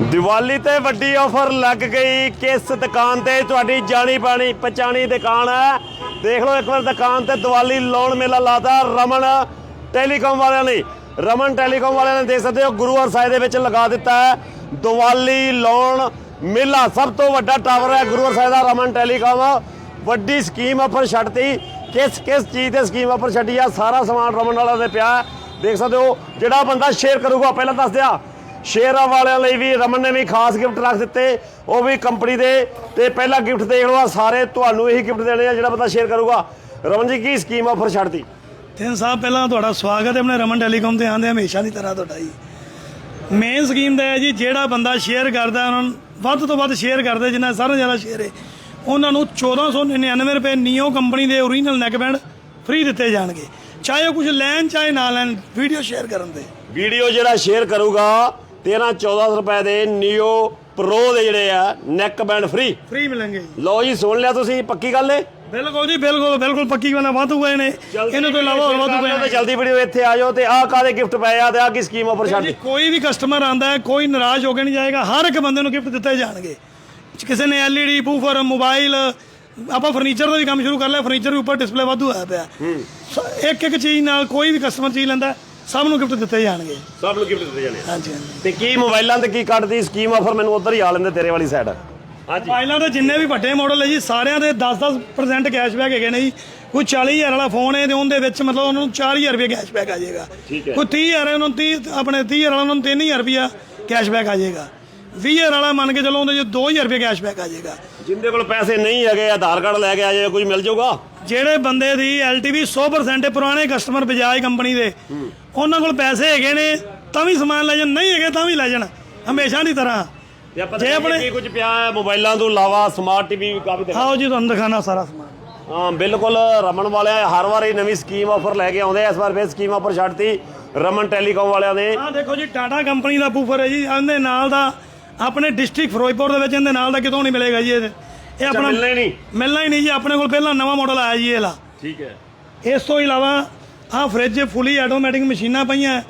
ਦੀਵਾਲੀ ਤੇ ਵੱਡੀ ਆਫਰ ਲੱਗ ਗਈ। ਕਿਸ ਦੁਕਾਨ ਤੇ? ਤੁਹਾਡੀ ਜਾਣੀ ਬਾਣੀ ਪਛਾਣੀ ਦੁਕਾਨ ਹੈ। ਦੇਖ ਲਓ ਇੱਕ ਵਾਰ ਦੁਕਾਨ ਤੇ ਦੀਵਾਲੀ ਲੋਨ ਮੇਲਾ ਲਾਤਾ ਰਮਨ ਟੈਲੀਕਾਮ ਵਾਲਿਆਂ ਨੇ। ਰਮਨ ਟੈਲੀਕਾਮ ਵਾਲਿਆਂ ਨੇ ਦੇਖ ਸਕਦੇ ਹੋ ਗੁਰੂਵਾਰ ਸਾਹਿਬ ਦੇ ਵਿੱਚ ਲਗਾ ਦਿੱਤਾ ਹੈ ਦੀਵਾਲੀ ਲੋਨ ਮੇਲਾ। ਸਭ ਤੋਂ ਵੱਡਾ ਟਾਵਰ ਹੈ ਗੁਰੂਵਾਰ ਸਾਹਿਬ ਦਾ, ਰਮਨ ਟੈਲੀਕਾਮ। ਵੱਡੀ ਸਕੀਮ ਆਫਰ ਛੱਡਤੀ। ਕਿਸ ਕਿਸ ਚੀਜ਼ ਤੇ ਸਕੀਮ ਆਫਰ ਛੱਡੀ ਆ? ਸਾਰਾ ਸਮਾਨ ਰਮਨ ਵਾਲਾ ਦੇ ਪਿਆ। ਦੇਖ ਸਕਦੇ ਹੋ, ਜਿਹੜਾ ਬੰਦਾ ਸ਼ੇਅਰ ਕਰੂਗਾ, ਪਹਿਲਾਂ ਦੱਸ ਦਿਆ। ਸ਼ੇਅਰਾਂ ਵਾਲਿਆਂ ਲਈ ਵੀ ਰਮਨ ਨੇ ਵੀ ਖਾਸ ਗਿਫਟ ਰੱਖ ਦਿੱਤੇ ਉਹ ਵੀ ਕੰਪਨੀ ਦੇ। ਤੇ ਪਹਿਲਾ ਗਿਫਟ ਲਓ ਆਹ ਸਾਰੇ ਤੁਹਾਨੂੰ ਇਹੀ ਗਿਫਟ ਦੇਣੇ ਆ ਜਿਹੜਾ ਬੰਦਾ ਸ਼ੇਅਰ ਕਰੂਗਾ। ਰਮਨ ਜੀ ਕੀ ਸਕੀਮ ਆਫਰ ਛੱਡਤੀ? ਤਿੰਨ ਸਾਹਿਬ ਪਹਿਲਾਂ ਤੁਹਾਡਾ ਸਵਾਗਤ ਹੈ ਆਪਣੇ ਰਮਨ ਟੈਲੀਕਾਮ ਤੇ ਆਂਦੇ ਹਮੇਸ਼ਾ ਦੀ ਤਰ੍ਹਾਂ ਤੁਹਾਡਾ ਜੀ। ਮੇਨ ਸਕੀਮ ਦਾ ਹੈ ਜੀ ਜਿਹੜਾ ਬੰਦਾ ਸ਼ੇਅਰ ਕਰਦਾ ਉਹਨਾਂ ਨੂੰ ਵੱਧ ਤੋਂ ਵੱਧ ਸ਼ੇਅਰ ਕਰਦੇ ਜਿੰਨਾ ਸਾਰਾ ਜ਼ਿਆਦਾ ਸ਼ੇਅਰ ਹੈ। ਉਹਨਾਂ ਨੂੰ 1499 ਰੁਪਏ ਨੀਓ ਕੰਪਨੀ ਦੇ ਓਰੀਜਨਲ ਨੈਕਬੈਂਡ ਫ੍ਰੀ ਦਿੱਤੇ ਜਾਣਗੇ। ਚਾਹੇ ਉਹ ਕੁਝ ਲੈਣ ਚਾਹੇ ਨਾ ਲੈਣ ਵੀਡੀਓ ਸ਼ੇਅਰ ਕਰਨ ਤੇ ਵੀਡੀਓ ਜਿਹੜਾ ਸ਼ੇਅਰ ਕਰੂਗਾ 13 14 ਰੁਪਏ ਦੇ ਨਿਓ ਪ੍ਰੋ ਦੇ ਜਿਹੜੇ ਆ ਨੈਕ ਬੈਂਡ ਫ੍ਰੀ ਫ੍ਰੀ ਮਿਲਣਗੇ ਜੀ। ਲਓ ਜੀ ਸੁਣ ਲਿਆ ਤੁਸੀਂ ਪੱਕੀ ਗੱਲ ਏ? ਬਿਲਕੁਲ ਜੀ ਬਿਲਕੁਲ ਬਿਲਕੁਲ ਪੱਕੀ ਗੱਲ ਵਾਧੂ ਗਏ ਨੇ ਇਹਨਾਂ ਤੋਂ ਇਲਾਵਾ ਹੋਰ ਵਾਧੂ ਗਏ ਨੇ ਜਲਦੀ ਵੀਡੀਓ ਇੱਥੇ ਆ ਜਾਓ ਤੇ ਆਹ ਕਾਦੇ ਗਿਫਟ ਪਏ ਆ ਤੇ ਆਹ ਕੀ ਸਕੀਮ ਆਫਰ ਜੀ ਛੱਡਤੀ ਕੋਈ ਵੀ ਕਸਟਮਰ ਆਂਦਾ ਹੈ ਕੋਈ ਨਾਰਾਜ਼ ਹੋ ਕੇ ਨਹੀਂ ਜਾਏਗਾ ਹਰ ਇੱਕ ਬੰਦੇ ਨੂੰ ਗਿਫਟ ਦਿੱਤੇ ਜਾਣਗੇ। ਕਿਸੇ ਨੇ ਐਲਈਡੀ ਬੂਫਰ ਮੋਬਾਈਲ ਆਪਾਂ ਫਰਨੀਚਰ ਦਾ ਵੀ ਕੰਮ ਸ਼ੁਰੂ ਕਰ ਲਿਆ ਫਰਨੀਚਰ ਦੇ ਉੱਪਰ ਡਿਸਪਲੇ ਵਾਧੂ ਆਇਆ ਪਿਆ। ਇੱਕ ਇੱਕ ਚੀਜ਼ ਨਾਲ ਕੋਈ ਵੀ ਕਸਟਮਰ ਚੀਜ਼ ਲੈਂਦਾ ਸਭ ਨੂੰ ਗਿਫਟ ਦਿੱਤੇ ਜਾਣਗੇ। ਸਭ ਨੂੰ ਗਿਫਟ ਦਿੱਤੇ ਜਾਣੇ ਆ। ਹਾਂਜੀ ਹਾਂਜੀ। ਤੇ ਕੀ ਮੋਬਾਈਲਾਂ ਤੇ ਕੀ ਕੱਢਦੀ ਸਕੀਮ ਆਫਰ ਮੈਨੂੰ ਉਧਰ ਹੀ ਆ ਲੈਂਦੇ ਤੇਰੇ ਵਾਲੀ ਸਾਈਡ ਹਾਂਜੀ। ਮੋਬਾਈਲਾਂ ਦੇ ਜਿੰਨੇ ਵੀ ਵੱਡੇ ਮਾਡਲ ਹੈ ਜੀ ਸਾਰਿਆਂ ਦੇ 10-10% ਕੈਸ਼ਬੈਕ ਹੈਗੇ ਨੇ ਜੀ। ਕੋਈ 40000 ਵਾਲਾ ਫੋਨ ਹੈ ਤੇ ਉਹਦੇ ਵਿੱਚ ਮਤਲਬ ਉਹਨਾਂ ਨੂੰ 4000 ਰੁਪਏ ਕੈਸ਼ਬੈਕ ਆ ਜਾਏਗਾ। ਠੀਕ ਹੈ। ਕੋਈ 30000 ਹੈ ਉਹਨਾਂ ਨੂੰ 30 ਆਪਣੇ 30000 ਵਾਲਾ ਉਹਨਾਂ ਨੂੰ 3000 ਰੁਪਿਆ ਕੈਸ਼ਬੈਕ ਆ ਜਾਏਗਾ। 20000 ਵਾਲਾ ਮੰਨ ਕੇ ਚਲੋ ਉਹਦੇ ਚ 2000 ਰੁਪਏ ਕੈਸ਼ਬੈਕ ਆ ਜਾਏਗਾ। ਜਿੰਦੇ ਕੋਲ ਪੈਸੇ ਨਹੀਂ ਹੈਗੇ ਆਧਾਰ ਕਾਰਡ ਲੈ ਕੇ ਆ ਜਾਏ ਕੁਝ ਮਿਲ ਜਾਊਗਾ? ਜਿਹੜੇ ਬੰਦੇ ਦੀ LTV 100% ਹੈ ਪੁਰਾਣੇ ਕਸਟਮਰ ਬਜਾਜ ਕੰਪਨੀ ਦੇ ਉਹਨਾਂ ਕੋਲ ਪੈਸੇ ਹੈਗੇ ਨੇ ਤਾਂ ਵੀ ਸਮਾਨ ਲੈ ਜਾਣ ਨਹੀਂ ਹੈਗੇ ਤਾਂ ਵੀ ਲੈ ਜਾਣ। ਹਮੇਸ਼ਾ ਦੀ ਤਰ੍ਹਾਂ। ਜੇ ਆਪਣੇ- ਕੀ ਕੁਝ ਪਿਆ ਹੈ ਮੋਬਾਈਲਾਂ ਤੋਂ ਇਲਾਵਾ ਸਮਾਰਟ ਟੀਵੀ ਵੀ ਕਾਫੀ ਆਓ ਜੀ ਤੁਹਾਨੂੰ ਦਿਖਾਣਾ ਸਾਰਾ ਸਮਾਨ। ਹਾਂ ਬਿਲਕੁਲ ਰਮਨ ਵਾਲਿਆ ਹਰ ਵਾਰ ਇਹ ਨਵੀਂ ਸਕੀਮ ਆਫਰ ਲੈ ਕੇ ਆਉਂਦੇ ਆ। ਇਸ ਵਾਰ ਫਿਰ ਸਕੀਮ ਆਫਰ ਛੱਡਤੀ ਰਮਨ ਟੈਲੀਕਾਮ ਵਾਲਿਆਂ ਨੇ। ਆਹ ਦੇਖੋ ਜੀ ਟਾਟਾ ਕੰਪਨੀ ਦਾ ਬੂਫਰ ਹੈ ਜੀ। ਇਹਦੇ ਨਾਲ ਦਾ ਆਪਣੇ ਡਿਸਟ੍ਰਿਕਟ ਫਿਰੋਜ਼ਪੁਰ ਦੇ ਵਿੱਚ ਇਹਦੇ ਨਾਲ ਦਾ ਕਿਤੋਂ ਨਹੀਂ ਮਿਲੇਗਾ ਜੀ ਇਹ। ਇਹ ਆਪਣਾ ਮਿਲਣਾ ਹੀ ਨਹੀਂ। ਮਿਲਣਾ ਹੀ ਨਹੀਂ ਜੀ। ਆਪਣੇ ਕੋਲ ਪਹਿਲਾਂ ਨਵਾਂ ਮਾਡਲ ਆਇਆ ਜੀ ਇਹ ਲਾ ਠੀਕ ਹੈ। ਇਸ ਤੋਂ ਇਲਾਵਾ ਆਹ ਫ੍ਰਿਜ ਫੁੱਲੀ ਆਟੋਮੈਟਿਕ ਮਸ਼ੀਨਾਂ ਪਈਆਂ।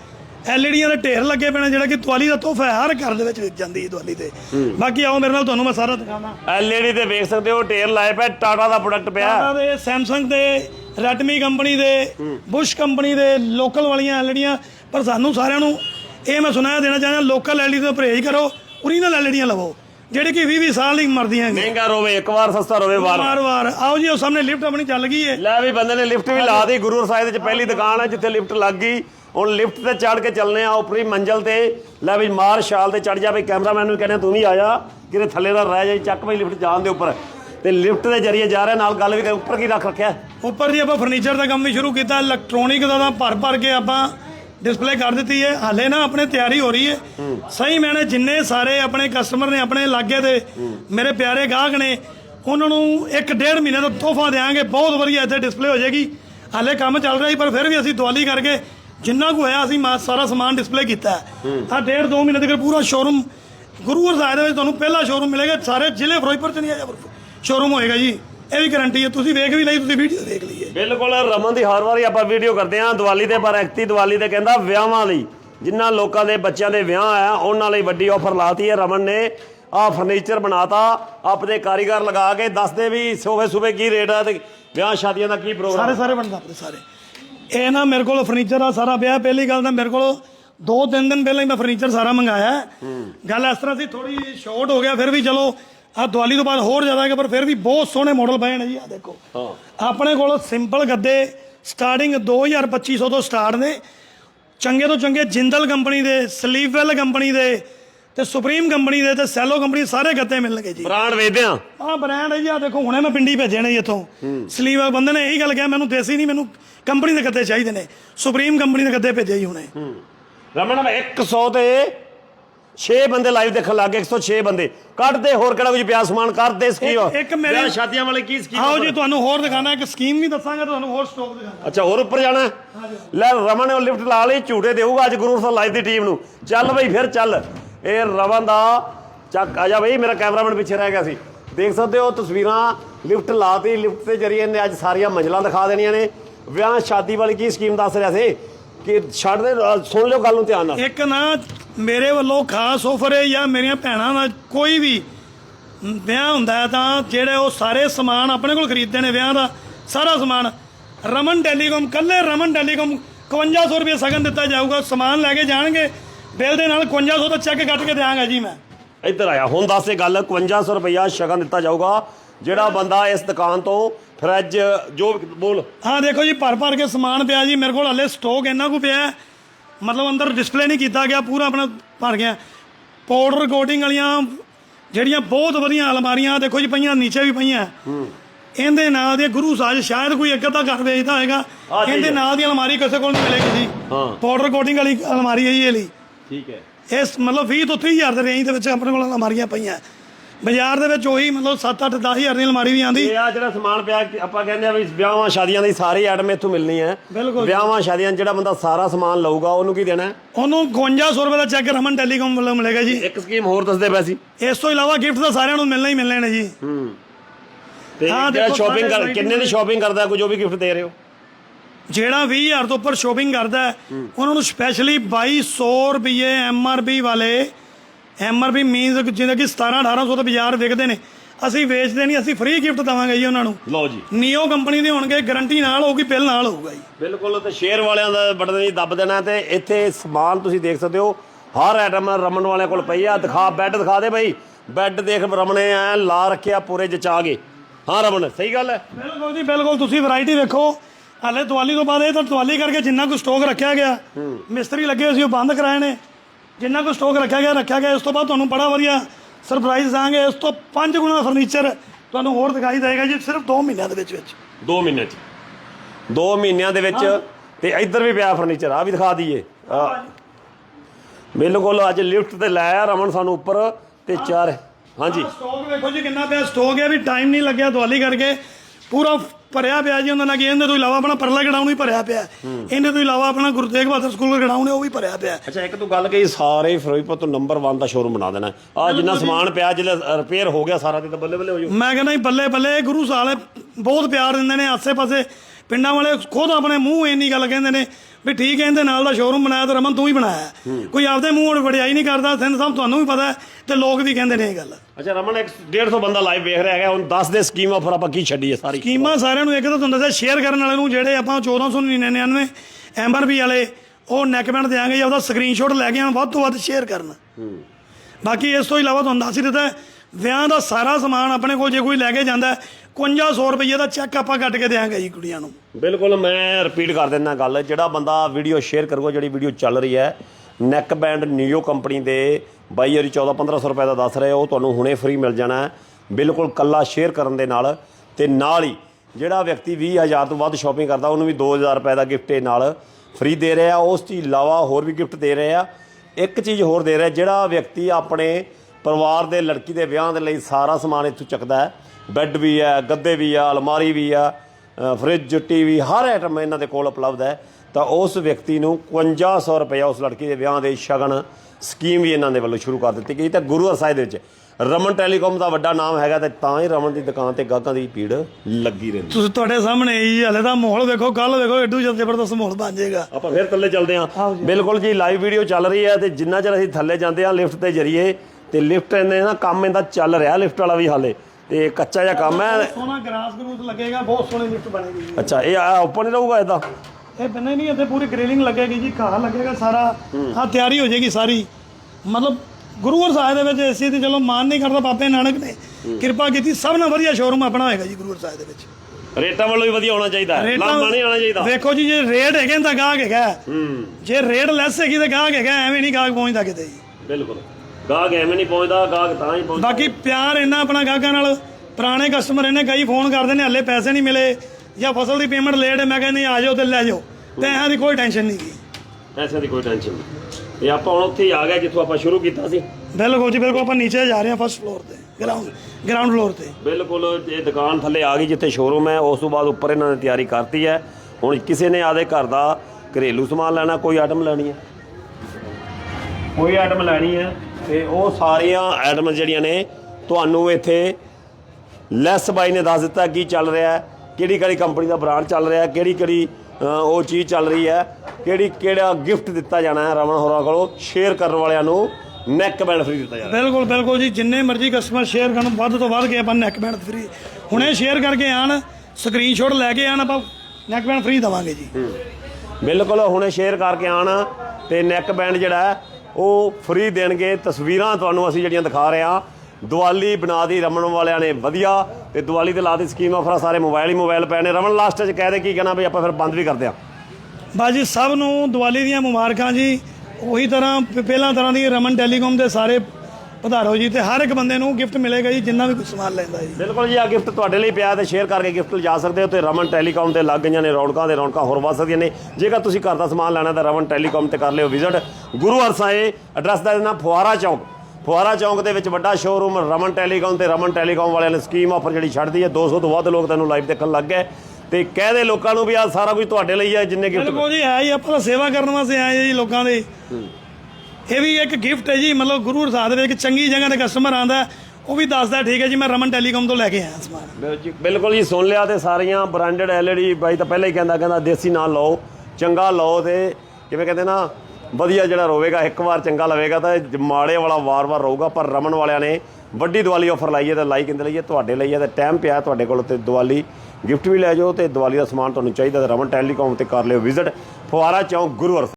ਐਲਈਡੀਆਂ ਦੇ ਢੇਰ ਲੱਗੇ ਪਏ ਨੇ ਜਿਹੜਾ ਕਿ ਦੀਵਾਲੀ ਦਾ ਤੋਹਫਾ ਹੈ ਹਰ ਘਰ ਦੇ ਵਿੱਚ ਵਿਕ ਜਾਂਦੀ ਹੈ ਦੀਵਾਲੀ ਤੇ। ਬਾਕੀ ਆਓ ਮੇਰੇ ਨਾਲ ਤੁਹਾਨੂੰ ਮੈਂ ਸਾਰਾ ਦਿਖਾਵਾਂ। ਐਲਈਡੀ ਤੇ ਵੇਖ ਸਕਦੇ ਹੋ ਢੇਰ ਲਾਏ ਪਏ ਟਾਟਾ ਦਾ ਪ੍ਰੋਡਕਟ ਪਿਆ। ਟਾਟਾ ਦੇ ਸੈਮਸੰਗ ਦੇ ਰੈਡਮੀ ਕੰਪਨੀ ਦੇ ਬੁਸ਼ ਕੰਪਨੀ ਦੇ ਲੋਕਲ ਵਾਲੀਆਂ ਐਲਈਡੀਆਂ ਪਰ ਸਾਨੂੰ ਸਾਰਿਆਂ ਨੂੰ ਇਹ ਮੈਂ ਸੁਣਾਇਆ ਦੇਣਾ ਚਾਹੁੰਦਾ ਲੋਕਲ ਐਲਈਡੀ ਤੋਂ ਪਰਹੇਜ਼ ਕਰੋ ਓਰੀਜਨਲ ਐਲਈਡੀਆਂ ਲਵੋ। ਜਿਹੜੇ ਕਿ 20 20 ਸਾਲ ਨਹੀਂ ਮਰਦੀਆਂ ਹੈਗੀਆਂ। ਮਹਿੰਗਾ ਰੋਵੇ ਇੱਕ ਵਾਰ ਸਸਤਾ ਰੋਵੇ ਵਾਰ ਵਾਰ। ਵਾਰ ਆਓ ਜੀ ਉਹ ਸਾਹਮਣੇ ਲਿਫਟ ਆਪਣੀ ਚੱਲ ਗਈ ਹੈ ਲੈ ਵੀ ਬੰਦੇ ਨੇ ਲਿਫਟ ਵੀ ਲਾ ਦੀ ਗੁਰੂ ਸਾਹਿਬ ਦੇ ਚ ਪਹਿਲੀ ਦੁਕਾਨ ਹੈ ਜਿੱਥੇ ਲਿਫਟ ਲੱਗ ਗਈ। ਹੁਣ ਲਿਫਟ ਤੇ ਚੜ ਕੇ ਚੱਲਨੇ ਆ ਉਪਰੀ ਮੰਜ਼ਲ ਤੇ। ਲੈ ਵੀ ਮਾਰ ਸ਼ਾਲ ਤੇ ਚੜ ਜਾ ਬਈ ਕੈਮਰਾਮੈਨ ਨੂੰ ਕਹਿੰਦੇ ਤੂੰ ਵੀ ਆ ਜਾ ਕਿਤੇ ਥੱਲੇ ਦਾ ਰਹਿ ਜਾਈ ਚੱਕ ਬਈ ਲਿਫਟ ਜਾਣ ਦੇ ਉੱਪਰ। ਤੇ ਲਿਫਟ ਦੇ ਜਰੀਏ ਜਾ ਰਿਹਾ ਨਾਲ ਗੱਲ ਵੀ ਕਰ ਉੱਪਰ ਕੀ ਰੱਖ ਰੱਖਿਆ? ਉੱਪਰ ਜੀ ਆਪਾਂ ਫਰਨੀਚਰ ਦਾ ਕੰਮ ਵੀ ਸ਼ੁਰੂ ਕੀਤਾ ਇਲੈਕਟ੍ਰੋਨਿਕ ਦਾ ਤਾਂ ਭਰ ਭਰ ਕੇ ਆਪਾਂ ਡਿਸਪਲੇ ਕਰ ਦਿੱਤੀ ਹੈ। ਹਾਲੇ ਨਾ ਆਪਣੇ ਤਿਆਰੀ ਹੋ ਰਹੀ ਹੈ। ਸਹੀ ਮੈਨੇ ਜਿੰਨੇ ਸਾਰੇ ਆਪਣੇ ਕਸਟਮਰ ਨੇ ਆਪਣੇ ਲਾਗੇ ਦੇ ਮੇਰੇ ਪਿਆਰੇ ਗਾਹਕ ਨੇ ਉਹਨਾਂ ਨੂੰ ਇੱਕ ਡੇਢ ਮਹੀਨੇ ਦਾ ਤੋਹਫਾ ਦੇਾਂਗੇ ਬਹੁਤ ਵਧੀਆ ਇੱਥੇ ਡਿਸਪਲੇ ਹੋ ਜਾਏਗੀ। ਹਾਲੇ ਕੰਮ ਚੱਲ ਰਿਹਾ ਸੀ ਪਰ ਫਿਰ ਵੀ ਅਸੀਂ ਦਿਵਾਲੀ ਕਰਕੇ ਜਿੰਨਾ ਕੁ ਹੋਇਆ ਅਸੀਂ ਮਾ- ਸਾਰਾ ਸਮਾਨ ਡਿਸਪਲੇ ਕੀਤਾ ਹੈ। ਆ ਡੇਢ ਦੋ ਮਹੀਨੇ ਤੱਕ ਪੂਰਾ ਸ਼ੋਰੂਮ ਗੁਰੂ ਸਾਹਿਬ ਦੇ ਵਿੱਚ ਤੁਹਾਨੂੰ ਪਹਿਲਾ ਸ਼ੋਰੂਮ ਮਿਲੇਗਾ। ਸਾਰੇ ਜ਼ਿਲ੍ਹੇ ਫਿਰੋਜ਼ਪੁਰ ਚ ਨਹੀਂ ਆਇਆ ਸ਼ੋਰੂਮ ਹੋਏਗਾ ਜੀ। ਇਹ ਵੀ ਗਾਰੰਟੀ ਹੈ ਤੁਸੀਂ ਵੇਖ ਵੀ ਲਈ ਤੁਸੀਂ ਵੀਡੀਓ ਦੇਖ ਲਈ ਹੈ। ਬਿਲਕੁਲ ਰਮਨ ਦੀ ਹਰ ਵਾਰੀ ਆਪਾਂ ਵੀਡੀਓ ਕਰਦੇ ਆਂ ਦੀਵਾਲੀ ਤੇ ਪਰ ਐਕਤੀ ਦੀਵਾਲੀ ਤੇ ਕਹਿੰਦਾ ਵਿਆਹਾਂ ਲਈ। ਜਿਨ੍ਹਾਂ ਲੋਕਾਂ ਦੇ ਬੱਚਿਆਂ ਦੇ ਵਿਆਹ ਆ ਉਹਨਾਂ ਲਈ ਵੱਡੀ ਆਫਰ ਲਾਤੀ ਹੈ ਰਮਨ ਨੇ। ਆ ਫਰਨੀਚਰ ਬਣਾਤਾ ਆਪਣੇ ਕਾਰੀਗਰ ਲਗਾ ਕੇ ਦੱਸਦੇ ਵੀ ਸੋਫੇ ਸੂਫੇ ਕੀ ਰੇਟ ਆ ਤੇ ਵਿਆਹ ਸ਼ਾਦੀਆਂ ਦਾ ਕੀ ਪ੍ਰੋਗਰਾਮ ਸਾਰੇ ਸਾਰੇ ਬਣਦਾ ਆਪਣੇ ਸਾਰੇ। ਇਹ ਨਾ ਮੇਰੇ ਕੋਲ ਫਰਨੀਚਰ ਆ ਸਾਰਾ ਪਿਆ ਪਹਿਲੀ ਗੱਲ ਤਾਂ ਮੇਰੇ ਕੋਲ ਦੋ ਤਿੰਨ ਦਿਨ ਪਹਿਲਾਂ ਹੀ ਮੈਂ ਫਰਨੀਚਰ ਸਾਰਾ ਮੰਗਾਇਆ। ਹੈ। ਗੱਲ ਇਸ ਤਰ੍ਹਾਂ ਸੀ ਥੋੜੀ ਸ਼ਾਰਟ ਹੋ ਗਿਆ ਫਿਰ ਵੀ ਚਲੋ ਆ ਦੀਵਾਲੀ ਤੋਂ ਬਾਅਦ ਹੋਰ ਜ਼ਿਆਦਾ ਹੈ ਪਰ ਫਿਰ ਵੀ ਬਹੁਤ ਸੋਹਣੇ ਮਾਡਲ ਪਏ ਨੇ ਜੀ ਆ ਦੇਖੋ। ਹਾਂ। ਆਪਣੇ ਕੋਲ ਸਿੰਪਲ ਗੱਦੇ ਸਟਾਰਟਿੰਗ 2250 ਤੋਂ ਸਟਾਰਟ ਨੇ। ਚੰਗੇ ਤੋਂ ਚੰਗੇ ਜਿੰਦਲ ਕੰਪਨੀ ਦੇ ਸਲੀਪਵੈਲ ਕੰਪਨੀ ਦੇ ਤੇ ਸੁਪਰੀਮ ਕੰਪਨੀ ਦੇ ਤੇ ਸੈਲੋ ਕੰਪਨੀ ਸਾਰੇ ਗੱਦੇ ਮਿਲਣਗੇ ਜੀ। ਬ੍ਰਾਂਡ ਵੇਚਦੇ ਆ ਆਹ ਬ੍ਰਾਂਡ ਹੈ ਜੀ ਆ ਦੇਖੋ ਹੁਣੇ ਮੈਂ ਪਿੰਡੀ ਭੇਜੇ ਨੇ ਜੀ ਇੱਥੋਂ। ਸਲੀਵਾ ਬੰਦੇ ਨੇ ਇਹੀ ਗੱਲ ਕਿਹਾ ਮੈਨੂੰ ਦੇਸੀ ਨਹੀਂ ਮੈਨੂੰ ਕੰਪਨੀ ਦੇ ਗੱਦੇ ਚਾਹੀਦੇ ਨੇ। ਸੁਪਰੀਮ ਕੰਪਨੀ ਦੇ ਗੱਦੇ ਭੇਜੇ ਜੀ ਹੁਣੇ। ਰਮਨ 100 ਤੇ 6 ਬੰਦੇ ਲਾਈਵ ਦੇਖਣ ਲੱਗ ਗਏ 106 ਬੰਦੇ। ਕੱਢ ਦੇ ਹੋਰ ਕਿਹੜਾ ਕੁਝ ਪਿਆ ਸਮਾਨ ਕਰ ਦੇ ਸਕੀਮ ਇੱਕ- ਮੇਰੇ- ਵਿਆਹ ਸ਼ਾਦੀਆਂ ਵਾਲੇ ਕੀ ਸਕੀਮ ਆਓ ਜੀ ਤੁਹਾਨੂੰ ਹੋਰ ਦਿਖਾਣਾ ਇੱਕ ਸਕੀਮ ਵੀ ਦੱਸਾਂਗਾ ਤੁਹਾਨੂੰ ਹੋਰ ਸਟਾਕ ਦਿਖਾਣਾ। ਅੱਛਾ ਹੋਰ ਉੱਪਰ ਜਾਣਾ? ਹੈ? ਲੈ ਰਮਨ ਨੇ ਲਿਫਟ ਲਾ ਲਈ ਝੂਟੇ ਦੇਊਗਾ ਅੱਜ ਗੁਰੂ ਸਾਹਿਬ ਲਾਈਵ ਦੀ ਟੀਮ ਨੂੰ। ਚੱਲ ਬਈ ਫਿਰ ਚੱਲ। ਇਹ ਰਮਨ ਦਾ ਚੱਕ ਆ ਜਾ ਬਈ ਮੇਰਾ ਕੈਮਰਾਮੈਨ ਪਿੱਛੇ ਰਹਿ ਗਿਆ ਸੀ। ਦੇਖ ਸਕਦੇ ਹੋ ਤਸਵੀਰਾਂ ਲਿਫਟ ਲਾਤੀ ਲਿਫਟ ਦੇ ਜਰੀਏ ਨੇ ਅੱਜ ਸਾਰੀਆਂ ਮੰਜ਼ਲਾਂ ਦਿਖਾ ਦੇਣੀਆਂ ਨੇ। ਵਿਆਹ ਸ਼ਾਦੀ ਵਾਲੀ ਕੀ ਸਕੀਮ ਦੱਸ ਰਿਹਾ ਸੀ? ਕਿ ਛੱਡ ਦੇ ਅ, ਸੁਣ ਲਿਓ ਗੱਲ ਨੂੰ ਧਿਆਨ ਨਾਲ। ਇੱਕ ਨਾ ਮੇਰੇ ਵੱਲੋਂ ਖਾਸ ਆਫਰ ਹੈ ਜਾਂ ਮੇਰੀਆਂ ਭੈਣਾਂ ਦਾ ਕੋਈ ਵੀ ਵਿਆਹ ਹੁੰਦਾ ਤਾਂ ਜਿਹੜੇ ਉਹ ਸਾਰੇ ਸਮਾਨ ਆਪਣੇ ਕੋਲ ਖਰੀਦਦੇ ਨੇ ਵਿਆਹ ਦਾ ਸਾਰਾ ਸਮਾਨ ਰਮਨ ਟੈਲੀਕਾਮ ਕੱਲੇ ਰਮਨ ਟੈਲੀਕਾਮ 5100 ਰੁਪਏ ਸਗਨ ਦਿੱਤਾ ਜਾਊਗਾ ਸਮਾਨ ਲੈ ਕੇ ਜਾਣਗੇ ਬਿੱਲ ਦੇ ਨਾਲ 5100 ਦਾ ਚੈੱਕ ਕੱਟ ਕੇ ਦਿਆਂਗਾ ਜੀ ਮੈਂ ਇੱਧਰ ਆਇਆ ਹੁਣ ਦੱਸ ਇਹ ਗੱਲ 5500 ਰੁਪਇਆ ਸ਼ਗਨ ਦਿੱਤਾ ਜਾਊਗਾ ਜਿਹੜਾ ਬੰਦਾ ਇਸ ਦੁਕਾਨ ਤੋਂ ਫਰਿੱਜ ਜੋ ਬੋਲ ਹਾਂ ਦੇਖੋ ਜੀ ਭਰ ਭਰ ਕੇ ਸਮਾਨ ਪਿਆ ਜੀ ਮੇਰੇ ਕੋਲ ਹਲੇ ਸਟਾਕ ਇੰਨਾ ਕੁ ਪਿਆ ਹੈ। ਮਤਲਬ ਅੰਦਰ ਡਿਸਪਲੇ ਨਹੀਂ ਕੀਤਾ ਗਿਆ ਪੂਰਾ ਆਪਣਾ ਭਰ ਗਿਆ। ਪਾਊਡਰ ਕੋਟਿੰਗ ਵਾਲੀਆਂ ਜਿਹੜੀਆਂ ਬਹੁਤ ਵਧੀਆ ਅਲਮਾਰੀਆਂ ਦੇਖੋ ਜੀ ਪਈਆਂ ਨੀਚੇ ਵੀ ਪਈਆਂ। ਇਹਦੇ ਨਾਲ ਦੇ ਗੁਰੂ ਸਾਜ ਸ਼ਾਇਦ ਕੋਈ ਇੱਕ ਅੱਧਾ ਘਰ ਵੇਚਦਾ ਹੋਏਗਾ ਇਹਦੇ। ਨਾਲ ਦੀ ਅਲਮਾਰੀ ਕਿਸੇ ਕੋਲ ਨਹੀਂ ਮਿਲੇਗੀ ਜੀ। ਹਾਂ। ਪਾਊਡਰ ਕੋਟਿੰਗ ਵਾਲੀ ਅਲਮਾਰੀ ਹੈ ਜੀ ਇਹ ਲਈ ਠੀਕ ਹੈ। ਇਸ ਮਤਲਬ 20 ਤੋਂ 30 ਹਜ਼ਾਰ ਦੇ ਰੇਂਜ ਦੇ ਵਿੱਚ ਆਪਣੇ ਕੋਲ ਅਲਮਾਰੀਆਂ ਪਈਆਂ। ਬਾਜ਼ਾਰ ਦੇ ਵਿੱਚ ਉਹੀ ਮਤਲਬ 7 8 10 ਹਜ਼ਾਰ ਦੀ ਅਲਮਾਰੀ ਵੀ ਆਂਦੀ ਇਹ ਆ ਜਿਹੜਾ ਸਮਾਨ ਪਿਆ ਆਪਾਂ ਕਹਿੰਦੇ ਆ ਵੀ ਵਿਆਹਾਂ ਸ਼ਾਦੀਆਂ ਦੀ ਸਾਰੀ ਆਈਟਮ ਇੱਥੋਂ ਮਿਲਣੀ ਹੈ। ਬਿਲਕੁਲ। ਵਿਆਹਾਂ ਸ਼ਾਦੀਆਂ ਜਿਹੜਾ ਬੰਦਾ ਸਾਰਾ ਸਮਾਨ ਲਊਗਾ ਉਹਨੂੰ ਕੀ ਦੇਣਾ? ਉਹਨੂੰ 5200 ਰੁਪਏ ਦਾ ਚੈੱਕ ਰਮਨ ਟੈਲੀਕਾਮ ਵੱਲੋਂ ਮਿਲੇਗਾ ਜੀ। ਇੱਕ ਸਕੀਮ ਹੋਰ ਦੱਸਦੇ ਪਏ ਸੀ। ਇਸ ਤੋਂ ਇਲਾਵਾ ਗਿਫਟ ਤਾਂ ਸਾਰਿਆਂ ਨੂੰ ਮਿਲਣਾ ਹੀ ਮਿਲਣੇ ਨੇ ਜੀ। ਹੂੰ। ਤੇ ਜਿਹੜਾ ਸ਼ਾਪਿੰਗ ਕਰ ਕਿੰਨੇ ਦੀ ਸ਼ਾਪਿੰਗ ਕਰਦਾ ਕੋਈ ਜੋ ਵੀ ਗਿਫਟ ਦੇ ਰਹੇ ਹੋ? ਜਿਹੜਾ 20000 ਤੋਂ ਉੱਪਰ ਸ਼ੋਪਿੰਗ ਕਰਦਾ ਉਹਨਾਂ ਨੂੰ ਸਪੈਸ਼ਲੀ 2200 ਰੁਪਏ ਐਮਆਰਪੀ ਵਾਲੇ ਐਮਆਰਪੀ ਮੀਨਸ ਜਿਹਦੇ ਕਿ 17 1800 ਤੋਂ ਬਾਜ਼ਾਰ ਵਿਕਦੇ ਨੇ। ਅਸੀਂ ਵੇਚਦੇ ਨਹੀਂ ਅਸੀਂ ਫ੍ਰੀ ਗਿਫਟ ਦਵਾਂਗੇ ਜੀ ਉਹਨਾਂ ਨੂੰ। ਲਓ ਜੀ। ਨੀਓ ਕੰਪਨੀ ਦੇ ਹੋਣਗੇ ਗਾਰੰਟੀ ਨਾਲ ਹੋਊਗੀ ਬਿੱਲ ਨਾਲ ਹੋਊਗਾ ਜੀ। ਬਿਲਕੁਲ ਤੇ ਸ਼ੇਅਰ ਵਾਲਿਆਂ ਦਾ ਬਟਨ ਨਹੀਂ ਦੱਬ ਦੇਣਾ ਤੇ ਇੱਥੇ ਸਮਾਨ ਤੁਸੀਂ ਦੇਖ ਸਕਦੇ ਹੋ। ਹਰ ਆਈਟਮ ਰਮਨ ਵਾਲਿਆਂ ਕੋਲ ਪਈ ਆ। ਦਿਖਾ ਬੈੱਡ ਦਿਖਾ ਦੇ ਬਈ। ਬੈੱਡ ਦੇਖ ਰਮਨੇ ਐ ਲਾ ਰੱਖਿਆ ਪੂਰੇ ਜਚਾ ਕੇ। ਹਾਂ ਰਮਨ ਸਹੀ ਗੱਲ ਹੈ? ਬਿਲਕੁਲ ਜੀ ਬਿਲਕੁਲ ਤੁਸੀਂ ਵੈਰਾਈਟੀ ਵੇਖੋ। ਹਾਲੇ ਦੀਵਾਲੀ ਤੋਂ ਬਾਅਦ ਇਹ ਤਾਂ ਦੀਵਾਲੀ ਕਰਕੇ ਜਿੰਨਾ ਕੁ ਸਟਾਕ ਰੱਖਿਆ ਗਿਆ। ਮਿਸਤਰੀ ਲੱਗੇ ਸੀ ਉਹ ਬੰਦ ਕਰਾਏ ਨੇ। ਜਿੰਨਾ ਕੁ ਸਟਾਕ ਰੱਖਿਆ ਗਿਆ ਰੱਖਿਆ ਗਿਆ ਇਸ ਤੋਂ ਬਾਅਦ ਤੁਹਾਨੂੰ ਬੜਾ ਵਧੀਆ ਸਰਪ੍ਰਾਈਜ਼ ਦਾਂਗੇ ਇਸ ਤੋਂ ਪੰਜ ਗੁਣਾ ਫਰਨੀਚਰ ਤੁਹਾਨੂੰ ਹੋਰ ਦਿਖਾਈ ਦੇਗਾ ਜੀ ਸਿਰਫ 2 ਮਹੀਨਿਆਂ ਦੇ ਵਿੱਚ ਵਿੱਚ। 2 ਮਹੀਨੇ ਚ। 2 ਮਹੀਨਿਆਂ ਦੇ ਵਿੱਚ ਤੇ ਇੱਧਰ ਵੀ ਪਿਆ ਫਰਨੀਚਰ ਆ ਵੀ ਦਿਖਾ ਦਈਏ। ਬਿਲਕੁਲ ਅੱਜ ਲਿਫਟ ਤੇ ਲਾਇਆ ਰਮਨ ਸਾਨੂੰ ਉੱਪਰ ਤੇ ਚਾਰ। ਹਾਂਜੀ। ਸਟਾਕ ਵੇਖੋ ਜੀ ਕਿੰਨਾ ਪਿਆ। ਸਟਾਕ ਹੈ ਵੀ ਟਾਈਮ ਨਹੀਂ ਲੱਗਿਆ ਦੀਵਾਲੀ ਕਰਕੇ। ਪੂਰਾ ਭਰਿਆ ਪਿਆ ਜੀ ਉਹਨਾਂ ਨਾਲ ਕਿ ਇਹਦੇ ਤੋਂ ਇਲਾਵਾ ਆਪਣਾ ਪਰਲਾ ਗਡਾਊਨ ਵੀ ਭਰਿਆ ਪਿਆ। ਇਹਦੇ ਤੋਂ ਇਲਾਵਾ ਆਪਣਾ ਗੁਰੂ ਤੇਗ ਬਹਾਦਰ ਸਕੂਲ ਗਡਾਊਨ ਹੈ ਉਹ ਵੀ ਭਰਿਆ ਪਿਆ। ਅੱਛਾ ਇੱਕ ਤੂੰ ਗੱਲ ਕਹੀ ਸਾਰੇ ਫਿਰੋਜ਼ਪੁਰ ਤੋਂ ਨੰਬਰ 1 ਦਾ ਸ਼ੋਰੂਮ ਬਣਾ ਦੇਣਾ। ਆ ਜਿੰਨਾ ਸਮਾਨ ਪਿਆ ਜਿਹੜਾ ਰਿਪੇਅਰ ਹੋ ਗਿਆ ਸਾਰਾ ਤੇ ਤਾਂ ਬੱਲੇ ਬੱਲੇ ਹੋ ਜਾਊ। ਮੈਂ ਕਹਿੰਦਾ ਜੀ ਬੱਲੇ ਬੱਲੇ ਗੁਰੂ ਸਾਲੇ ਬਹੁਤ ਪਿਆਰ ਦਿੰਦੇ ਨੇ ਆਸੇ-ਪਾਸੇ ਪਿੰਡਾਂ ਵਾਲੇ ਖੁਦ ਆਪਣੇ ਮੂੰਹ ਇੰਨੀ ਗੱਲ ਕਹਿੰਦੇ ਨੇ ਵੀ ਠੀਕ ਹੈ ਇਹਦੇ ਨਾਲ ਦਾ ਸ਼ੋਰੂਮ ਬਣਾਇਆ ਤੇ ਰਮਨ ਤੂੰ ਹੀ ਬਣਾਇਆ। ਕੋਈ ਆਪਦੇ ਮੂੰਹ ਹੁਣ ਵਡਿਆਈ ਨਹੀਂ ਕਰਦਾ ਸਿੰਧ ਸਾਹਿਬ ਤੁਹਾਨੂੰ ਵੀ ਪਤਾ ਤੇ ਲੋਕ ਵੀ ਕਹਿੰਦੇ ਨੇ ਇਹ ਗੱਲ। ਅੱਛਾ ਰਮਨ ਇੱਕ 150 ਬੰਦਾ ਲਾਈਵ ਵੇਖ ਰਿਹਾ ਹੈਗਾ ਹੁਣ ਦੱਸ ਦੇ ਸਕੀਮ ਆਫਰ ਆਪਾਂ ਕੀ ਛੱਡੀ ਹੈ ਸਾਰੀ। ਸਕੀਮਾਂ ਸਾਰਿਆਂ ਨੂੰ ਇੱਕ ਤਾਂ ਤੁਹਾਨੂੰ ਦੱਸਿਆ ਸ਼ੇਅਰ ਕਰਨ ਵਾਲੇ ਨੂੰ ਜਿਹੜੇ ਆਪਾਂ 1499 ਐਮਆਰਪੀ ਵਾਲੇ ਉਹ ਨੈਕਬੈਂਡ ਦੇਾਂਗੇ ਜਾਂ ਉਹਦਾ ਸਕਰੀਨਸ਼ਾਟ ਲੈ ਕੇ ਆਉਣ ਵੱਧ ਤੋਂ ਵੱਧ ਸ਼ੇਅਰ ਕਰਨ। ਬਾਕੀ ਇਸ ਤੋਂ ਇਲਾਵਾ ਤੁਹਾਨੂੰ ਦੱਸ ਹੀ ਦਿੱਤਾ ਵਿਆਹ ਦਾ ਸਾਰਾ ਸਮਾਨ ਆਪਣੇ ਕੋਲ ਜੇ ਕੋਈ ਲੈ ਕੇ ਜਾਂਦਾ ਹੈ, 5500 ਰੁਪਏ ਦਾ ਚੈੱਕ ਆਪਾਂ ਕੱਟ ਕੇ ਦੇਾਂਗੇ ਜੀ ਕੁੜੀਆਂ ਨੂੰ। ਬਿਲਕੁਲ ਮੈਂ ਰਿਪੀਟ ਕਰ ਦਿੰਦਾ ਗੱਲ ਜਿਹੜਾ ਬੰਦਾ ਵੀਡੀਓ ਸ਼ੇਅਰ ਕਰੂਗਾ ਜਿਹੜੀ ਵੀਡੀਓ ਚੱਲ ਰਹੀ ਹੈ ਨੈਕ ਬੈਂਡ ਨਿਊ ਕੰਪਨੀ ਦੇ ਬਾਈ ਵਾਰੀ 14 1500 ਰੁਪਏ ਦਾ ਦੱਸ ਰਹੇ ਉਹ ਤੁਹਾਨੂੰ ਹੁਣੇ ਫ੍ਰੀ ਮਿਲ ਜਾਣਾ ਹੈ। ਬਿਲਕੁਲ ਕੱਲਾ ਸ਼ੇਅਰ ਕਰਨ ਦੇ ਨਾਲ ਤੇ ਨਾਲ ਹੀ ਜਿਹੜਾ ਵਿਅਕਤੀ 20000 ਤੋਂ ਵੱਧ ਸ਼ਾਪਿੰਗ ਕਰਦਾ ਉਹਨੂੰ ਵੀ 2000 ਰੁਪਏ ਦਾ ਗਿਫਟ ਇਹ ਨਾਲ ਫ੍ਰੀ ਦੇ ਰਿਹਾ। ਉਸ ਤੋਂ ਇਲਾਵਾ ਹੋਰ ਵੀ ਗਿਫਟ ਦੇ ਰਹੇ। ਆ ਇੱਕ ਚੀਜ਼ ਹੋਰ ਦੇ ਰਿਹਾ ਜਿਹੜਾ ਵਿਅਕਤੀ ਆਪਣੇ ਪਰਿਵਾਰ ਦੇ ਲੜਕੀ ਦੇ ਵਿਆਹ ਦੇ ਲਈ ਸਾਰਾ ਸਮਾਨ ਇੱਥੋਂ ਚੱਕਦਾ ਹੈ। ਬੈੱਡ ਵੀ ਹੈ ਗੱਦੇ ਵੀ ਆ ਅਲਮਾਰੀ ਵੀ ਆ ਫ੍ਰਿਜ ਟੀਵੀ ਹਰ ਆਈਟਮ ਇਹਨਾਂ ਦੇ ਕੋਲ ਉਪਲਬਧ ਹੈ। ਤਾਂ ਉਸ ਵਿਅਕਤੀ ਨੂੰ 5500 ਰੁਪਏ ਉਸ ਲੜਕੀ ਦੇ ਵਿਆਹ ਦੇ ਸ਼ਗਨ ਸਕੀਮ ਵੀ ਇਹਨਾਂ ਦੇ ਵੱਲੋਂ ਸ਼ੁਰੂ ਕਰ ਦਿੱਤੀ ਗਈ। ਤਾਂ ਗੁਰੂ ਹਰਸਾਏ ਦੇ ਵਿੱਚ ਰਮਨ ਟੈਲੀਕਾਮ ਦਾ ਵੱਡਾ ਨਾਮ ਹੈਗਾ ਤੇ ਤਾਂ ਹੀ ਰਮਨ ਦੀ ਦੁਕਾਨ ਤੇ ਗਾਹਕਾਂ ਦੀ ਭੀੜ ਲੱਗੀ ਰਹਿੰਦੀ ਤੁਸੀਂ ਤੁਹਾਡੇ ਸਾਹਮਣੇ ਹੀ ਹਲੇ ਤਾਂ ਮਾਹੌਲ ਵੇਖੋ ਕੱਲ ਵੇਖੋ ਐਡੂ ਜ਼ਿਆਦਾ ਜ਼ਬਰਦਸਤ ਮਾਹੌਲ ਬਣ ਜਾਏਗਾ। ਆਪਾਂ ਫਿਰ ਥੱਲੇ ਚੱਲਦੇ ਹਾਂ। ਬਿਲਕੁਲ ਜੀ ਲਾਈਵ ਵੀਡੀਓ ਚੱਲ ਰਹੀ ਹੈ ਤੇ ਜਿੰਨਾ ਚਿਰ ਅਸੀਂ ਥੱਲੇ ਜਾਂਦੇ ਹਾਂ ਲਿਫਟ ਦੇ ਜਰੀਏ ਤੇ ਲਿਫਟ ਇਹਨੇ ਨਾ ਕੰਮ ਇਹਦਾ ਚੱਲ ਰਿਹਾ ਲਿਫਟ ਵਾਲਾ ਵੀ ਹਾਲੇ। ਤੇ ਕੱਚਾ ਜਿਹਾ ਕੰਮ ਹੈ। ਸੋਹਣਾ ਗ੍ਰਾਸ ਗਰੂਸ ਲੱਗੇਗਾ ਬਹੁਤ ਸੋਹਣੀ ਲਿਫਟ ਬਣੇਗੀ ਜੀ। ਅੱਛਾ ਇਹ ਓਪਨ ਹੀ ਰਹੂਗਾ ਇਦਾਂ ਇਹ ਬੰਨੇ ਨਹੀਂ ਇੱਥੇ ਪੂਰੀ ਗ੍ਰਿਲਿੰਗ ਲੱਗੇਗੀ ਜੀ ਘਾਹ ਲੱਗੇਗਾ ਸਾਰਾ। ਹਾਂ। ਤਿਆਰੀ ਹੋ ਜਾਏਗੀ ਸਾਰੀ। ਮਤਲਬ ਗੁਰੂਵਰ ਸਾਹਿਬ ਦੇ ਵਿੱਚ ਏਸੀ ਤੇ ਚਲੋ ਮਾਨ ਨਹੀਂ ਕਰਦਾ ਬਾਬੇ ਨਾਨਕ ਨੇ। ਕਿਰਪਾ ਕੀਤੀ ਸਭ ਨਾਲ ਵਧੀਆ ਸ਼ੋਰੂਮ ਆਪਣਾ ਹੋਏਗਾ ਜੀ ਗੁਰੂਵਰ ਸਾਹਿਬ ਦੇ ਵਿੱਚ। ਰੇਟਾਂ ਵੱਲੋਂ ਵੀ ਵਧੀਆ ਹੋਣਾ ਚਾਹੀਦਾ ਹੈ। ਲਾਂਭਾ ਨਹੀਂ ਆਉਣਾ ਚਾਹੀਦਾ। ਵੇਖੋ ਜੀ ਜੇ ਰੇਟ ਹੈਗੇ ਨੇ ਤਾਂ ਗਾਹਕ ਹੈਗਾ। ਹੂੰ। ਜੇ ਰੇਟ ਲੈਸ ਹੈਗੀ ਤਾਂ ਗਾਹਕ ਹੈਗਾ ਐਵੇਂ ਨਹੀਂ ਗਾਹਕ ਪਹੁੰਚਦਾ ਕਿਤੇ ਜੀ। ਬਿਲਕੁਲ। ਗਾਹਕ ਐਵੇਂ ਨਹੀਂ ਪਹੁੰਚਦਾ ਗਾਹਕ ਤਾਂ ਹੀ ਪਹੁੰਚਦਾ। ਬਾਕੀ ਪਿਆਰ ਇੰਨਾ ਆਪਣਾ ਗਾਹਕਾਂ ਨਾਲ ਪੁਰਾਣੇ ਕਸਟਮਰ ਇਹਨੇ ਕਈ ਫੋਨ ਕਰਦੇ ਨੇ ਹੱਲੇ ਪੈਸੇ ਨਹੀਂ ਮਿਲੇ ਜਾਂ ਫਸਲ ਦੀ ਪੇਮੈਂਟ ਲੇਟ ਹੈ ਮੈਂ ਕਹਿੰਦੀ ਆ ਜਾਓ ਤੇ ਲੈ ਜਾਓ। ਪੈਸਿਆਂ ਦੀ ਕੋਈ ਟੈਨਸ਼ਨ ਨਹੀਂ ਗੀ। ਐਸੇ ਦੀ ਕੋਈ ਟੈਨਸ਼ਨ ਨਹੀਂ। ਇਹ ਆਪਾਂ ਹੁਣ ਉੱਥੇ ਹੀ ਆ ਗਏ ਜਿੱਥੋਂ ਆਪਾਂ ਸ਼ੁਰੂ ਕੀਤਾ ਸੀ। ਬਿਲਕੁਲ ਜੀ ਬਿਲਕੁਲ ਆਪਾਂ ਨੀਚੇ ਜਾ ਰਹੇ ਹਾਂ ਫਸਟ ਫਲੋਰ ਤੇ ਗਰਾਊਂਡ ਗਰਾਊਂਡ ਫਲੋਰ ਤੇ। ਬਿਲਕੁਲ ਇਹ ਦੁਕਾਨ ਥੱਲੇ ਆ ਗਈ ਜਿੱਥੇ ਸ਼ੋਰੂਮ ਹੈ ਉਸ ਤੋਂ ਬਾਅਦ ਉੱਪਰ ਇਹਨਾਂ ਨੇ ਤਿਆਰੀ ਕਰਤੀ ਹੈ। ਹੁਣ ਕਿਸੇ ਨੇ ਆਦੇ ਘਰ ਦਾ ਘਰੇਲੂ ਸਮਾਨ ਲੈਣਾ ਕੋਈ ਆਈਟਮ ਲੈਣੀ ਹੈ? ਕੋਈ ਆਈਟਮ ਲੈਣੀ ਹੈ। ਤੇ ਉਹ ਸਾਰੀਆਂ ਆਈਟਮ ਜਿਹੜੀਆਂ ਨੇ ਤੁਹਾਨੂੰ ਇੱਥੇ ਲੈਸ ਬਾਈ ਨੇ ਦੱਸ ਦਿੱਤਾ ਕੀ ਚੱਲ ਰਿਹਾ ਹੈ ਕਿਹੜੀ ਕਿਹੜੀ ਕੰਪਨੀ ਦਾ ਬ੍ਰਾਂਡ ਚੱਲ ਰਿਹਾ ਹੈ ਕਿਹੜੀ ਕਿਹੜੀ ਉਹ ਚੀਜ਼ ਚੱਲ ਰਹੀ ਹੈ ਕਿਹੜੀ ਕਿਹੜਾ ਗਿਫਟ ਦਿੱਤਾ ਜਾਣਾ ਹੈ ਰਮਨ ਹੋਰਾਂ ਕੋਲੋਂ ਸ਼ੇਅਰ ਕਰਨ ਵਾਲਿਆਂ ਨੂੰ ਨੈਕ ਬੈਂਡ ਫ੍ਰੀ ਦਿੱਤਾ ਜਾਣਾ ਬਿਲਕੁਲ ਬਿਲਕੁਲ ਜੀ ਜਿੰਨੇ ਮਰਜ਼ੀ ਕਸਟਮਰ ਸ਼ੇਅਰ ਕਰਨ ਵੱਧ ਤੋਂ ਵੱਧ ਕੇ ਆਪਾਂ ਨੈਕ ਬੈਂਡ ਫ੍ਰੀ ਹੁਣੇ ਸ਼ੇਅਰ ਕਰਕੇ ਆਣ ਸਕਰੀਨਸ਼ਾਟ ਲੈ ਕੇ ਆਣ ਆਪਾਂ ਨੈਕ ਬੈਂਡ ਫ੍ਰੀ ਦਵਾਂਗੇ ਜੀ। ਬਿਲਕੁਲ ਹੁਣੇ ਸ਼ੇਅਰ ਕਰਕੇ ਆਣ ਤੇ ਨੈਕ ਬੈਂਡ ਜਿਹੜਾ ਹੈ ਉਹ ਫ੍ਰੀ ਦੇਣਗੇ, ਤਸਵੀਰਾਂ ਤੁਹਾਨੂੰ ਅਸੀਂ ਜਿਹੜੀਆਂ ਦਿਖਾ ਰਹੇ ਹਾਂ। ਦੀਵਾਲੀ ਬਣਾ ਦੀ ਰਮਣ ਵਾਲਿਆਂ ਨੇ, ਵਧੀਆ। ਤੇ ਦੀਵਾਲੀ ਤੇ ਲਾ ਦੀ ਸਕੀਮ ਆਫਰ ਸਾਰੇ ਮੋਬਾਈਲ ਹੀ ਮੋਬਾਈਲ ਪਏ ਨੇ। ਰਮਨ ਲਾਸਟ 'ਚ ਕਹਿ ਦੇ, ਕੀ ਕਹਿਣਾ ਵੀ ਆਪਾਂ ਫਿਰ ਬੰਦ ਵੀ ਕਰਦੇ ਹਾਂ। ਬਾਜੀ, ਸਭ ਨੂੰ ਦੀਵਾਲੀ ਦੀਆਂ ਮੁਬਾਰਕਾਂ ਜੀ। ਉਹੀ ਤਰ੍ਹਾਂ ਪਹਿਲਾਂ ਤਰ੍ਹਾਂ ਦੀ ਰਮਨ ਟੈਲੀਕਾਮ ਦੇ ਸਾਰੇ ਪਧਾਰੋ ਜੀ ਤੇ ਹਰ ਇੱਕ ਬੰਦੇ ਨੂੰ ਗਿਫਟ ਮਿਲੇਗਾ ਜੀ ਜਿੰਨਾ ਵੀ ਕੋਈ ਸਮਾਨ ਲੈਂਦਾ ਜੀ। ਬਿਲਕੁਲ ਜੀ ਆ ਗਿਫਟ ਤੁਹਾਡੇ ਲਈ ਪਿਆ ਤੇ ਸ਼ੇਅਰ ਕਰਕੇ ਗਿਫਟ ਲਿਜਾ ਸਕਦੇ ਹੋ ਤੇ ਰਮਨ ਟੈਲੀਕਾਮ ਤੇ ਲੱਗ ਗਈਆਂ ਨੇ ਰੌਣਕਾਂ ਦੇ ਰੌਣਕਾਂ ਹੋਰ ਵੱਧ ਸਕਦੀਆਂ ਨੇ। ਜੇਕਰ ਤੁਸੀਂ ਘਰ ਦਾ ਸਮਾਨ ਲੈਣਾ ਤਾਂ ਰਮਨ ਟੈਲੀਕਾਮ ਤੇ ਕਰ ਲਿਓ ਵਿਜ਼ਿਟ ਗੁਰੂ ਹਰਸਾਏ ਐਡਰੈਸ ਦਾ ਦੇਣਾ ਫੁਆਰਾ ਚੌਂਕ। ਫੁਆਰਾ ਚੌਂਕ ਦੇ ਵਿੱਚ ਵੱਡਾ ਸ਼ੋਰੂਮ ਰਮਨ ਟੈਲੀਕਾਮ ਤੇ ਰਮਨ ਟੈਲੀਕਾਮ ਵਾਲਿਆਂ ਨੇ ਸਕੀਮ ਆਫਰ ਜਿਹੜੀ ਛੱਡਦੀ ਹੈ। 200 ਤੋਂ ਵੱਧ ਲੋਕ ਤੈਨੂੰ ਲਾਈਵ ਦੇਖਣ ਲੱਗ ਗਏ। ਤੇ ਕਹਿ ਦੇ ਲੋਕਾਂ ਨੂੰ ਵੀ ਆ ਸਾਰਾ ਕੁਝ ਤੁਹਾਡੇ ਲਈ ਹੈ ਜਿੰਨੇ ਗਿਫਟ ਬਿਲਕੁਲ ਜੀ ਹੈ ਹੀ ਆਪਾਂ ਤਾਂ ਸੇਵਾ ਕਰਨ ਵਾਸਤੇ ਆਏ ਜੀ ਲੋਕਾਂ ਦੇ। ਇਹ ਵੀ ਇੱਕ ਗਿਫਟ ਹੈ ਜੀ, ਮਤਲਬ ਗੁਰੂ ਰਸਾਦ ਦੇ ਵਿੱਚ ਚੰਗੀ ਜਗ੍ਹਾ ਤੇ ਕਸਟਮਰ ਆਂਦਾ ਉਹ ਵੀ ਦੱਸਦਾ ਠੀਕ ਹੈ ਜੀ, ਮੈਂ ਰਮਨ ਟੈਲੀਕਾਮ ਤੋਂ ਲੈ ਕੇ ਆਇਆ ਸਮਾਨ। ਬਿਲਕੁਲ ਜੀ ਸੁਣ ਲਿਆ ਤੇ ਸਾਰੀਆਂ ਬ੍ਰਾਂਡਡ ਐਲਈਡੀ ਬਾਈ ਤਾਂ ਪਹਿਲਾਂ ਹੀ ਕਹਿੰਦਾ ਕਹਿੰਦਾ ਦੇਸੀ ਨਾਲ ਲਓ, ਚੰਗਾ ਲਓ ਤੇ ਕਿਵੇਂ ਕਹਿੰਦੇ ਨਾ, ਵਧੀਆ ਜਿਹੜਾ ਰੋਵੇਗਾ, ਇੱਕ ਵਾਰ ਚੰਗਾ ਲਵੇਗਾ ਤਾਂ ਮਾੜੇ ਵਾਲਾ ਵਾਰ-ਵਾਰ ਰਹੂਗਾ, ਪਰ ਰਮਨ ਵਾਲਿਆਂ ਨੇ ਵੱਡੀ ਦੀਵਾਲੀ ਆਫਰ ਲਾਈ ਹੈ ਤਾਂ ਲਾਈ ਕਿੰਦੇ ਲਈ ਹੈ? ਤੁਹਾਡੇ ਲਈ ਹੈ ਤੇ ਟਾਈਮ ਪਿਆ ਤੁਹਾਡੇ ਕੋਲ ਤੇ ਦੀਵਾਲੀ ਗਿਫਟ ਵੀ ਲੈ ਜਾਓ ਤੇ ਦੀਵਾਲੀ ਦਾ ਸਮਾਨ ਤੁਹਾਨੂੰ ਚਾਹੀਦਾ ਤਾਂ ਰਮਨ ਟੈਲੀਕਾਮ ਤੇ ਕਰ ਲਿਓ ਵਿਜ਼ਿਟ ਫੁਆਰਾ ਚੌਂਕ ਗੁਰੂਵਰ